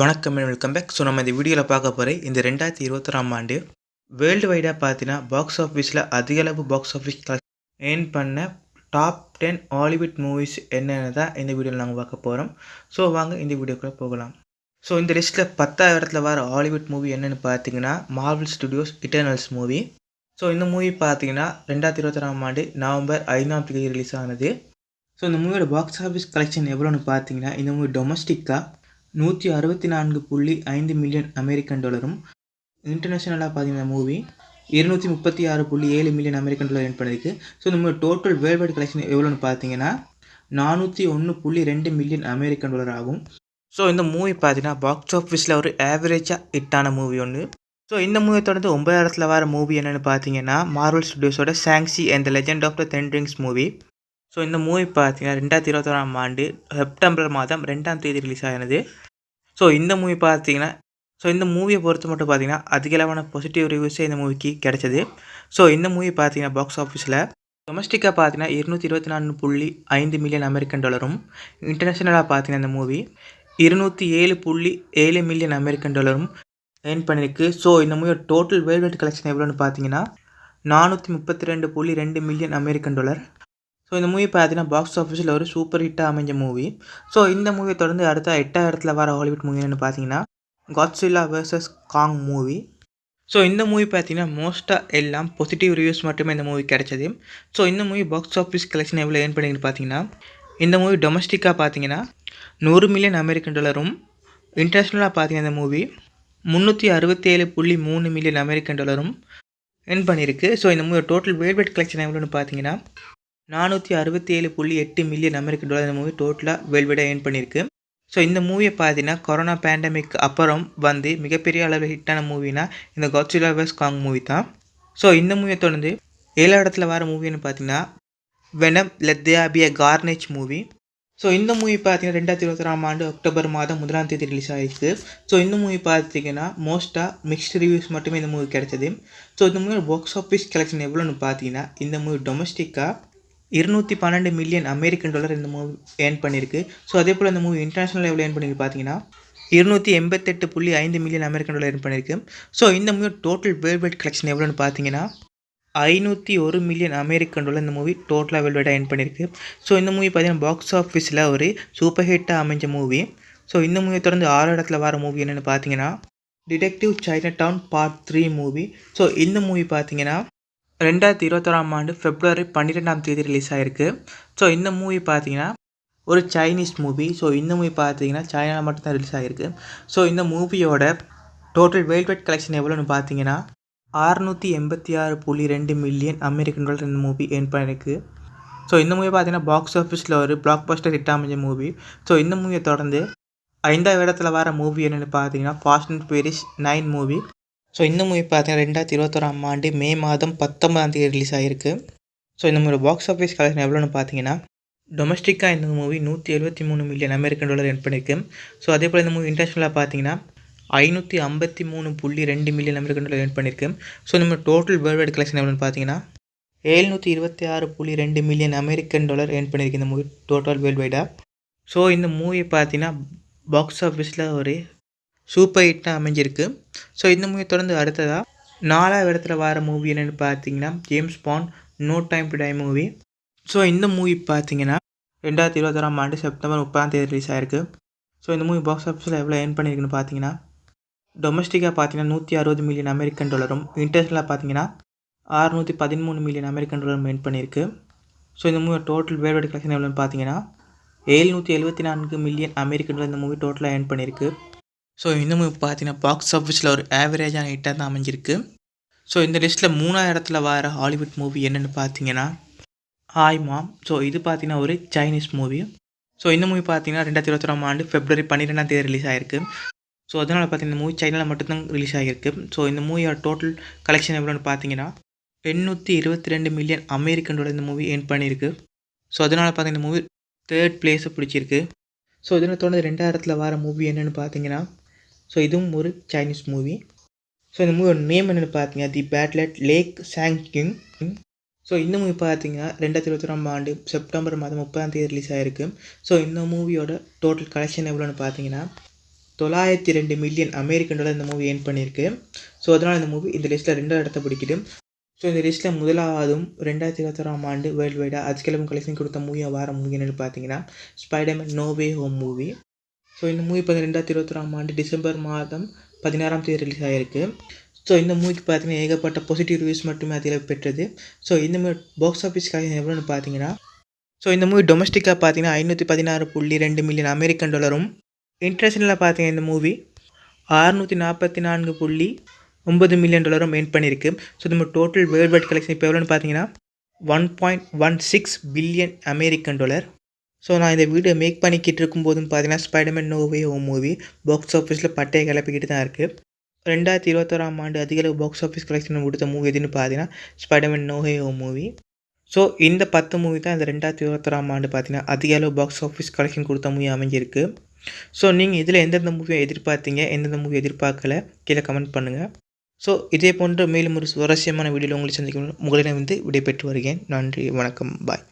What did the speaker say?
வணக்கம் and welcome back so நம்ம இந்த வீடியோவில் பார்க்க போகிற இந்த ரெண்டாயிரத்தி இருபத்தொறாம் ஆண்டு வேர்ல்டு வைடாக பார்த்தீங்கன்னா பாக்ஸ் ஆஃபீஸில் அதிக அளவு பாக்ஸ் ஆஃபீஸ் ஏர்ன் பண்ண டாப் டென் ஹாலிவுட் மூவிஸ் என்னென்னு தான் இந்த வீடியோவில் நாங்கள் பார்க்க போகிறோம் ஸோ வாங்க இந்த வீடியோக்குள்ளே போகலாம். ஸோ இந்த லிஸ்ட்டில் பத்தாயிரத்தில் வர ஹாலிவுட் மூவி என்னென்னு பார்த்தீங்கன்னா Marvel Studios Eternals movie so இந்த மூவி பார்த்தீங்கன்னா ரெண்டாயிரத்தி இருபத்தொறாம் ஆண்டு நவம்பர் ஐந்தாம் தேதி ரிலீஸ் ஆனது. ஸோ இந்த மூவியோட பாக்ஸ் ஆஃபீஸ் கலெக்ஷன் எவ்வளோன்னு பார்த்தீங்கன்னா இந்த மூவி டொமஸ்டிக்காக நூற்றி அறுபத்தி நான்கு புள்ளி ஐந்து மில்லியன் அமெரிக்கன் டாலரும் இன்டர்நேஷ்னலாக பார்த்தீங்கன்னா மூவி இருநூற்றி முப்பத்தி ஆறு புள்ளி ஏழு மில்லியன் அமெரிக்கன் டாலர் என் பண்ணிருக்கு ஸோ இந்த டோட்டல் வேர்ல்டு கலெக்ஷன் எவ்வளோன்னு பார்த்தீங்கன்னா நானூற்றி ஒன்று புள்ளி ரெண்டு மில்லியன் அமெரிக்கன் டாலர் ஆகும். ஸோ இந்த மூவி பார்த்தீங்கன்னா பாக்ஸ் ஆஃபீஸில் ஒரு ஆவரேஜாக ஹிட்டான மூவி ஒன்று ஸோ இந்த மூவியை தொடர்ந்து ஒன்பதாயிரத்தில் வர மூவி என்னென்னு பார்த்தீங்கன்னா Marvel ஸ்டுடியோஸோட Shang Chi and the legend of the ten rings movie. So இந்த மூவி பார்த்தீங்கன்னா ரெண்டாயிரத்தி இருபத்தொராம் ஆண்டு செப்டம்பர் மாதம் ரெண்டாம் தேதி ரிலீஸ் ஆனது. ஸோ இந்த மூவி பார்த்தீங்கன்னா ஸோ இந்த மூவியை பொறுத்து மட்டும் பார்த்தீங்கன்னா அதிகளவான பாசிட்டிவ் ரிவ்யூஸே இந்த மூவிக்கு கிடச்சிது. ஸோ இந்த மூவி பார்த்தீங்கன்னா பாக்ஸ் ஆஃபீஸில் டொமஸ்டிக்காக பார்த்தீங்கன்னா இருநூற்றி இருபத்தி நாலு புள்ளி ஐந்து மில்லியன் அமெரிக்கன் டாலரும் இன்டர்நேஷ்னலாக பார்த்தீங்கன்னா இந்த மூவி இருநூற்றி ஏழு புள்ளி ஏழு மில்லியன் அமெரிக்கன் டாலரும் ஏர்ன் பண்ணியிருக்கு ஸோ இந்த மூவியோட டோட்டல் வேர்ல்டு கலெக்ஷன் எவ்வளோன்னு பார்த்தீங்கன்னா நானூற்றி முப்பத்தி ரெண்டு புள்ளி ரெண்டு மில்லியன் அமெரிக்கன் டாலர் ஸோ இந்த மூவி பார்த்தீங்கன்னா பாக்ஸ் ஆஃபீஸில் ஒரு சூப்பர் ஹிட்டாக அமைஞ்ச மூவி ஸோ இந்த மூவியை தொடர்ந்து அடுத்த எட்டாயிரத்தில் வர ஹாலிவுட் மூவின்னு பார்த்தீங்கன்னா Godzilla versus Kong movie so இந்த மூவி பார்த்தீங்கன்னா மோஸ்ட்டாக எல்லாம் பாசிட்டிவ் ரிவ்யூஸ் மட்டுமே இந்த மூவி கிடைச்சது. ஸோ இந்த மூவி பாக்ஸ் ஆஃபீஸ் கலெக்ஷன் எவ்வளோ ஏன் பண்ணிங்கன்னு பார்த்தீங்கன்னா இந்த மூவி டொமஸ்டிக்காக பார்த்தீங்கன்னா நூறு மில்லியன் அமெரிக்கன் டாலரும் இன்டர்நேஷ்னலாக பார்த்தீங்கன்னா இந்த மூவி முந்நூற்றி அறுபத்தி ஏழு புள்ளி மூணு மில்லியன் அமெரிக்கன் டாலரும் என் பண்ணியிருக்கு ஸோ இந்த மூவி டோட்டல் வேர்ல்டு கலெக்ஷன் எவ்வளோன்னு பார்த்தீங்கன்னா நானூற்றி அறுபத்தி ஏழு புள்ளி எட்டு மில்லியன் அமெரிக்க டாலர் இந்த மூவி டோட்டலாக வேல்விடாக ஏர்ன் பண்ணியிருக்கு ஸோ இந்த மூவியை பார்த்தீங்கன்னா கொரோனா பேண்டமிக் அப்புறம் வந்து மிகப்பெரிய அளவில் ஹிட்டான மூவினா இந்த காட்சிலா வெஸ் காங் மூவி தான். ஸோ இந்த மூவியை தொடர்ந்து ஏழாவது இடத்துல வர மூவின்னு பார்த்தீங்கன்னா Venom let there be carnage movie so இந்த மூவி பார்த்தீங்கன்னா ரெண்டாயிரத்தி இருபத்தொராம் ஆண்டு அக்டோபர் மாதம் முதலாம் தேதி ரிலீஸ் ஆகிருக்கு ஸோ இந்த மூவி பார்த்தீங்கன்னா மோஸ்ட்டாக மிக்ஸ்ட் ரிவ்யூஸ் மட்டுமே இந்த மூவி கிடைச்சது. ஸோ இந்த மூவி பாக்ஸ் ஆஃபீஸ் கலெக்ஷன் எவ்வளோன்னு பார்த்தீங்கன்னா இந்த மூவி டொமஸ்டிக்காக இருநூற்றி பன்னெண்டு மில்லியன் அமெரிக்கன் டாலர் இந்த மூவி ஏர்ன் பண்ணியிருக்கு ஸோ அதே போல் இந்த மூவி இன்டர்நேஷனல் லெவலில் ஏர்ன் பண்ணியிருக்கு பார்த்தீங்கன்னா இருநூற்றி எண்பத்தெட்டு புள்ளி ஐந்து மில்லியன் அமெரிக்கன் டாலர் ஏர்ன் பண்ணியிருக்கு ஸோ இந்த மூவி டோட்டல் வேர்ல்டு கலெக்ஷன் எவ்வளோன்னு பார்த்தீங்கன்னா ஐநூற்றி ஒரு மில்லியன் அமெரிக்கன் டாலர் இந்த மூவி டோட்டலாக வேர்ல்டு ஏர்ன் பண்ணியிருக்கு ஸோ இந்த மூவி பார்த்தீங்கன்னா பாக்ஸ் ஆஃபீஸில் ஒரு சூப்பர் ஹிட்டாக அமைஞ்ச மூவி ஸோ இந்த மூவியை தொடர்ந்து ஆறு இடத்துல வர மூவி என்னென்னு பார்த்தீங்கன்னா detective Chinatown part three movie so இந்த மூவி பார்த்தீங்கன்னா ரெண்டாயிரத்தி இருபத்தொராம் ஆண்டு ஃபெப்ரவரி பன்னிரெண்டாம் தேதி ரிலீஸ் ஆகிருக்கு ஸோ இந்த மூவி பார்த்தீங்கன்னா ஒரு சைனீஸ் மூவி ஸோ இந்த மூவி பார்த்தீங்கன்னா சைனாவில் மட்டும்தான் ரிலீஸ் ஆகிருக்கு ஸோ இந்த மூவியோட டோட்டல் வேர்ல்ட் கலெக்ஷன் எவ்வளோன்னு பார்த்தீங்கன்னா அறுநூற்றி எண்பத்தி ஆறு புள்ளி ரெண்டு மில்லியன் அமெரிக்கன் டாலர் இந்த மூவி ஏர்ன் பண்ணிருக்கு. ஸோ இந்த மூவி பார்த்தீங்கன்னா பாக்ஸ் ஆஃபீஸில் ஒரு பிளாக் பஸ்டர் ஹிட் அமைஞ்ச மூவி ஸோ இந்த மூவியை தொடர்ந்து ஐந்தாவது இடத்துல வர மூவி என்னென்னு பார்த்தீங்கன்னா fast and furious nine movie so இந்த மூவி பார்த்தீங்கன்னா ரெண்டாயிரத்தி இருபத்தொராம் ஆண்டு மே மாதம் பத்தொன்பதாம் தேதி ரிலீஸ் ஆகிருக்கு ஸோ இந்த மூவி பாக்ஸ் ஆஃபீஸ் கலெக்ஷன் எவ்வளோன்னு பார்த்தீங்கன்னா டொமஸ்டிக்காக இந்த மூவி நூற்றி எழுபத்தி மூணு மில்லியன் அமெரிக்கன் டாலர் என் பண்ணியிருக்கு ஸோ அதே போல் இந்த மூவி இன்டர்நேஷனலாக பார்த்தீங்கன்னா ஐநூற்றி ஐம்பத்தி மூணு புள்ளி ரெண்டு மில்லியன் அமெரிக்கன் டாலர் என் பண்ணியிருக்கு ஸோ இந்த டோட்டல் வேர்ல்டு கலெக்ஷன் எவ்வளோன்னு பார்த்தீங்கன்னா ஏழ்நூற்றி இருபத்தி ஆறு புள்ளி ரெண்டு மில்லியன் அமெரிக்கன் டாலர் ஏர்ன் பண்ணியிருக்கு இந்த மூவி டோட்டல் வேர்ல்டு வைடாக ஸோ இந்த மூவி பார்த்தீங்கன்னா பாக்ஸ் ஆஃபீஸில் ஒரு சூப்பர் ஹிட்டாக அமைஞ்சிருக்கு. ஸோ இந்த மூவியை தொடர்ந்து அடுத்ததாக நாலாவது இடத்துல வர மூவி என்னென்னு பார்த்தீங்கன்னா James Bond no time to die movie so இந்த மூவி பார்த்தீங்கன்னா ரெண்டாயிரத்தி இருபத்தாறாம் ஆண்டு செப்டம்பர் முப்பதாம் தேதி ரிலீஸ் ஆயிருக்கு. ஸோ இந்த மூவி பாக்ஸ் ஆஃபீஸில் எவ்வளோ ஏர்ன் பண்ணியிருக்குன்னு பார்த்தீங்கன்னா டொமஸ்டிக்காக பார்த்தீங்கன்னா நூற்றி அறுபது மில்லியன் அமெரிக்கன் டாலரும் இன்டர்நேஷனலாக பார்த்தீங்கன்னா அறுநூற்றி பதிமூணு மில்லியன் அமெரிக்கன் டாலரும் ஏர்ன் பண்ணியிருக்கு ஸோ இந்த மூவி டோட்டல் வேர்ல்டு கலெக்ஷன் எவ்வளோன்னு பார்த்தீங்கன்னா ஏழ்நூற்றி எழுபத்தி நான்கு மில்லியன் அமெரிக்கன் டாலர் இந்த மூவி டோட்டலாக ஏர்ன் பண்ணியிருக்கு ஸோ இந்த மூவி பார்த்தீங்கன்னா பாக்ஸ் ஆஃபீஸில் ஒரு ஆவரேஜான ஹிட்டாக தான் அமைஞ்சிருக்கு. ஸோ இந்த லிஸ்ட்டில் மூணாவது இடத்துல வர ஹாலிவுட் மூவி என்னென்னு பார்த்தீங்கன்னா ஹாய் மாம் ஸோ இது பார்த்தீங்கன்னா ஒரு சைனீஸ் மூவி ஸோ இந்த மூவி பார்த்தீங்கன்னா ரெண்டாயிரத்தி இருபத்தொராம் ஆண்டு ஃபெப்ரவரி பன்னிரெண்டாம் தேதி ரிலீஸ் ஆயிருக்கு. ஸோ அதனால் பார்த்தீங்கன்னா இந்த மூவி சைனாவில் மட்டும்தான் ரிலீஸ் ஆகிருக்கு ஸோ இந்த மூவியோட டோட்டல் கலெக்ஷன் எவ்வளோன்னு பார்த்தீங்கன்னா எண்ணூற்றி இருபத்தி ரெண்டு மில்லியன் அமெரிக்கனோட இந்த மூவி ஏர்ன் பண்ணியிருக்கு. ஸோ அதனால் பார்த்தீங்கன்னா இந்த மூவி தேர்ட் பிளேஸை பிடிச்சிருக்கு. ஸோ இதில் தோணுது ரெண்டாயிரத்தில் வர மூவி என்னென்னு பார்த்தீங்கன்னா ஸோ இதுவும் ஒரு சைனீஸ் மூவி ஸோ இந்த மூவியோட நேம் என்னென்னு பார்த்தீங்கன்னா the battle at lake Changjin so இந்த மூவி பார்த்தீங்கன்னா ரெண்டாயிரத்தி இருபத்தொராம் ஆண்டு செப்டம்பர் மாதம் முப்பதாம் தேதி ரிலீஸ் ஆகிருக்கு ஸோ இந்த மூவியோட டோட்டல் கலெக்ஷன் எவ்வளோன்னு பார்த்தீங்கன்னா தொள்ளாயிரத்தி ரெண்டு மில்லியன் அமெரிக்கன் டாலர் இந்த மூவி ஏர்ன் பண்ணியிருக்கு ஸோ அதனால் இந்த மூவி இந்த லிஸ்ட்டில் ரெண்டாவது இடத்த பிடிக்குது. ஸோ இந்த லிஸ்ட்டில் முதலாவதும் ரெண்டாயிரத்தி இருபத்தாறாம் ஆண்டு வேர்ல்டு வைடாக அதிகளவு கலெக்ஷன் கொடுத்த மூவியாக வார மூவி என்னென்னு பார்த்தீங்கன்னா Spiderman no way home movie so இந்த மூவி இப்போ ரெண்டாயிரத்தி இருபத்தொராம் ஆண்டு டிசம்பர் மாதம் பதினாறாம் தேதி ரிலீஸ் ஆகிருக்கு ஸோ இந்த மூவிக்கு பார்த்தீங்கன்னா ஏகப்பட்ட பாசிட்டிவ் ரிவ்யூஸ் மட்டுமே அதில் பெற்றது. ஸோ இந்த மூவி பாக்ஸ் ஆஃபீஸ் கலெக்ஷன் எவ்வளோன்னு பார்த்தீங்கன்னா ஸோ இந்த மூவி டொமஸ்டிக்காக பார்த்தீங்கன்னா ஐநூற்றி பதினாறு புள்ளி ரெண்டு மில்லியன் அமெரிக்கன் டாலரும் இன்டர்நேஷனலாக பார்த்தீங்கன்னா இந்த மூவி அறுநூற்றி நாற்பத்தி நான்கு புள்ளி ஒம்பது மில்லியன் டாலரும் மெயின் பண்ணியிருக்கு ஸோ நம்ம டோட்டல் வேர்ல்டு வைட் கலெக்ஷன் இப்போ எவ்வளோன்னு பார்த்தீங்கன்னா one point one six billion American dollar so நான் இந்த வீடியோ மேக் பண்ணிக்கிட்டு இருக்கும்போதும் பார்த்தீங்கன்னா Spiderman no way home movie box ஆஃபீஸில் பட்டையை கிளப்பிக்கிட்டு தான் இருக்குது ரெண்டாயிரத்தி இருபத்தோராம் ஆண்டு அதிகளவு பாக்ஸ் ஆஃபீஸ் கலெக்ஷன் கொடுத்த மூவி எதுன்னு பார்த்தீங்கன்னா ஸ்பைடர்மேன் நோவே ஓ மூவி ஸோ இந்த பத்து மூவி தான் இந்த ரெண்டாயிரத்தி இருபத்தோராம் ஆண்டு பார்த்தீங்கன்னா அதிக அளவு பாக்ஸ் ஆஃபீஸ் கலெக்ஷன் கொடுத்த மூவி அமைஞ்சிருக்கு. ஸோ நீங்கள் இதில் எந்தெந்த மூவியை எதிர்பார்த்தீங்க எந்தெந்த மூவி எதிர்பார்க்கல கீழே கமெண்ட் பண்ணுங்கள் ஸோ இதே போன்ற மேலும் ஒரு சுவாரஸ்யமான வீடியோவில் உங்களை சந்திக்கணும் உங்களிடம் வந்து விடைபெற்று வருகிறேன். நன்றி வணக்கம் பாய்